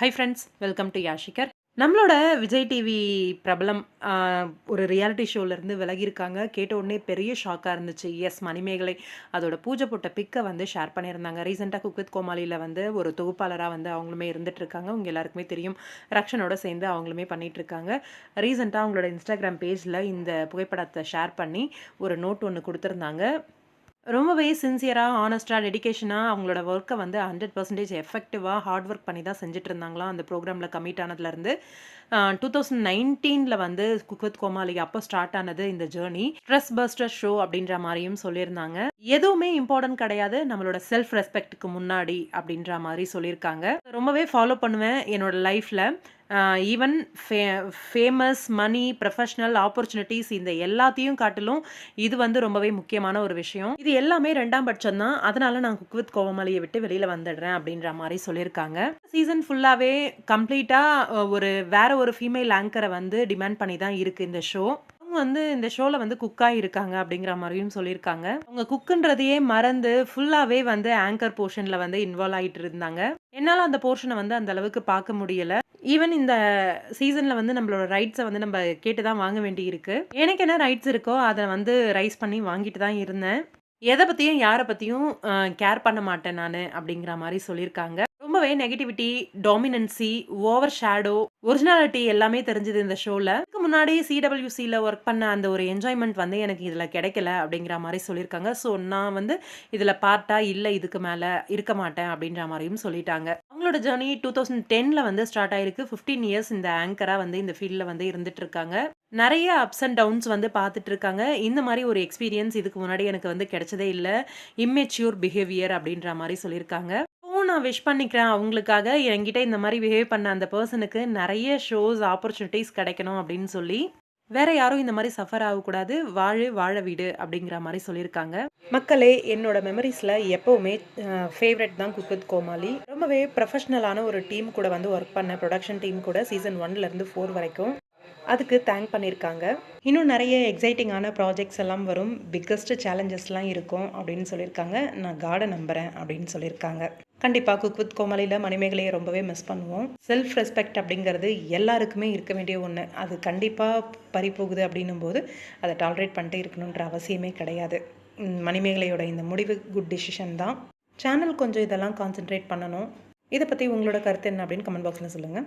High friends welcome to யாஷிகர் நம்மளோட Vijay TV பிரபலம் ஒரு ரியாலிட்டி ஷோலேருந்து விலகியிருக்காங்க. கேட்ட உடனே பெரிய ஷாக்காக இருந்துச்சு. எஸ் மணிமேகலை அதோட பூஜை போட்ட பிக்கை வந்து ஷேர் பண்ணியிருந்தாங்க. ரீசெண்டாக குக் வித் கோமாளியில் வந்து ஒரு தொகுப்பாளராக வந்து அவங்களுமே இருந்துகிட்ருக்காங்க உங்கள் எல்லாருக்குமே தெரியும். ரக்ஷனோட சேர்ந்து அவங்களுமே பண்ணிகிட்ருக்காங்க ரீசெண்டாக அவங்களோட இன்ஸ்டாகிராம் பேஜில் இந்த புகைப்படத்தை ஷேர் பண்ணி ஒரு நோட் ஒன்று கொடுத்துருந்தாங்க. ரொம்பவே சின்சியராக ஆனஸ்ட்டாக டெடிக்கேஷனாக அவங்களோட ஒர்க்கை வந்து ஹண்ட்ரட் பர்சன்டேஜ் எஃபெக்டிவாக ஹார்ட் ஒர்க் பண்ணி தான் செஞ்சுட்டு இருந்தாங்களாம் அந்த ப்ரோக்ராமில் கமிட் ஆனதுலேருந்து. டூ தௌசண்ட் நைன்டீனில் வந்து குக்வத் வித் அப்போ ஸ்டார்ட் ஆனது இந்த ஜேர்னி ஸ்ட்ரெஸ் பஸ்டர் ஷோ அப்படின்ற மாதிரியும் சொல்லியிருந்தாங்க. எதுவுமே இம்பார்ட்டன்ட் கிடையாது. நம்மளோட செல்ஃப் ரெஸ்பெக்ட்டுக்கு முன்னாடி அப்படின்ற மாதிரி சொல்லியிருக்காங்க. ரொம்பவே ஃபாலோ பண்ணுவேன் என்னோட லைஃப்பில் ஈவன் ஃபே ஃபேமஸ் மணி ப்ரொஃபஷ்னல் ஆப்பர்ச்சுனிட்டிஸ் இந்த எல்லாத்தையும் காட்டிலும் இது வந்து ரொம்பவே முக்கியமான ஒரு விஷயம். இது எல்லாமே ரெண்டாம் பட்சம் தான் அதனால நான் குக் வித் கோவமலையை விட்டு வெளியில் வந்துடுறேன் அப்படின்ற மாதிரி சொல்லியிருக்காங்க. சீசன் ஃபுல்லாகவே கம்ப்ளீட்டாக ஒரு வேற ஒரு ஃபீமேல் ஆங்கரை வந்து டிமாண்ட் பண்ணி தான் இருக்குது இந்த ஷோ அவங்க வந்து இந்த ஷோவில் வந்து குக்காக இருக்காங்க அப்படிங்கிற மாதிரியும் சொல்லியிருக்காங்க. அவங்க குக்குன்றதையே மறந்து ஃபுல்லாகவே வந்து ஆங்கர் போர்ஷனில் வந்து இன்வால்வ் ஆகிட்டு இருந்தாங்க. என்னால் அந்த போர்ஷனை வந்து அந்த அளவுக்கு பார்க்க முடியல. ஈவன் இந்த சீசனில் வந்து நம்மளோட ரைட்ஸை வந்து நம்ம கேட்டு தான் வாங்க வேண்டியிருக்கு. எனக்கு என்ன ரைட்ஸ் இருக்கோ அதை வந்து ரைஸ் பண்ணி வாங்கிட்டு தான் இருந்தேன். எதை பற்றியும் யாரை பற்றியும் கேர் பண்ண மாட்டேன் நான் அப்படிங்கிற மாதிரி சொல்லியிருக்காங்க. ரொம்பவே negativity dominancy over shadow originality எல்லாமே தெரிஞ்சது இந்த ஷோவில் இதுக்கு முன்னாடி சிடபிள்யூசியில் ஒர்க் பண்ண அந்த ஒரு என்ஜாய்மெண்ட் வந்து எனக்கு இதில் கிடைக்கல அப்படிங்கிற மாதிரி சொல்லியிருக்காங்க. ஸோ நான் வந்து இதில் பார்ட்டாக இல்லை இதுக்கு மேலே இருக்க மாட்டேன் அப்படின்ற மாதிரியும் சொல்லிட்டாங்க. அவங்களோட ஜேர்னி டூ தௌசண்ட் டெனில் வந்து ஸ்டார்ட் ஆயிருக்கு. ஃபிஃப்டீன் இயர்ஸ் இந்த ஆங்கராக வந்து இந்த ஃபீல்டில் வந்து இருந்துட்டு இருக்காங்க நிறைய அப்ஸ் அண்ட் டவுன்ஸ் வந்து பார்த்துட்டு இருக்காங்க இந்த மாதிரி ஒரு எக்ஸ்பீரியன்ஸ் இதுக்கு முன்னாடி எனக்கு வந்து கிடைச்சதே இல்லை. இம்மெச்சியூர் பிஹேவியர் அப்படின்ற மாதிரி சொல்லியிருக்காங்க. நான் விஷ் பண்ணிக்கிறேன் அவங்களுக்காக. என்கிட்ட இந்த மாதிரி பிஹேவ் பண்ண அந்த பர்சனுக்கு நிறைய ஷோஸ் ஆப்பர்ச்சுனிட்டிஸ் கிடைக்கணும் அப்படின்னு சொல்லி வேற யாரும் இந்த மாதிரி சஃபர் ஆகக்கூடாது. வாழு வாழ வீடு அப்படிங்கிற மாதிரி சொல்லியிருக்காங்க. மக்களே என்னோட மெமரிஸில் எப்போவுமே ஃபேவரட் தான் குக் வித் கோமாளி. ரொம்பவே ப்ரொஃபஷ்னலான ஒரு டீம் கூட வந்து ஒர்க் பண்ண ப்ரொடக்ஷன் டீம் கூட சீசன் ஒன்லேருந்து ஃபோர் வரைக்கும். அதுக்கு தேங்க் பண்ணியிருக்காங்க இன்னும் நிறைய எக்ஸைட்டிங்கான ப்ராஜெக்ட்ஸ் எல்லாம் வரும். பிக்கஸ்ட் சேலஞ்சஸ்லாம் இருக்கும் அப்படின்னு சொல்லியிருக்காங்க. நான் காடை நம்புகிறேன் அப்படின்னு சொல்லியிருக்காங்க. கண்டிப்பாக குக் வித் கோமாளியில் மணிமேகலையை ரொம்பவே மிஸ் பண்ணுவோம். செல்ஃப் ரெஸ்பெக்ட் அப்படிங்கிறது எல்லாருக்குமே இருக்க வேண்டிய ஒன்று அது கண்டிப்பாக பறிப்போகுது அப்படின்னும் போது அதை டாலரேட் பண்ணிட்டே இருக்கணுன்ற அவசியமே கிடையாது. மணிமேகலையோட இந்த முடிவு குட் டிசிஷன் தான். சேனல் கொஞ்சம் இதெல்லாம் கான்சென்ட்ரேட் பண்ணணும். இதை பற்றி உங்களோட கருத்து என்ன அப்படின்னு கமெண்ட் பாக்ஸில் சொல்லுங்கள்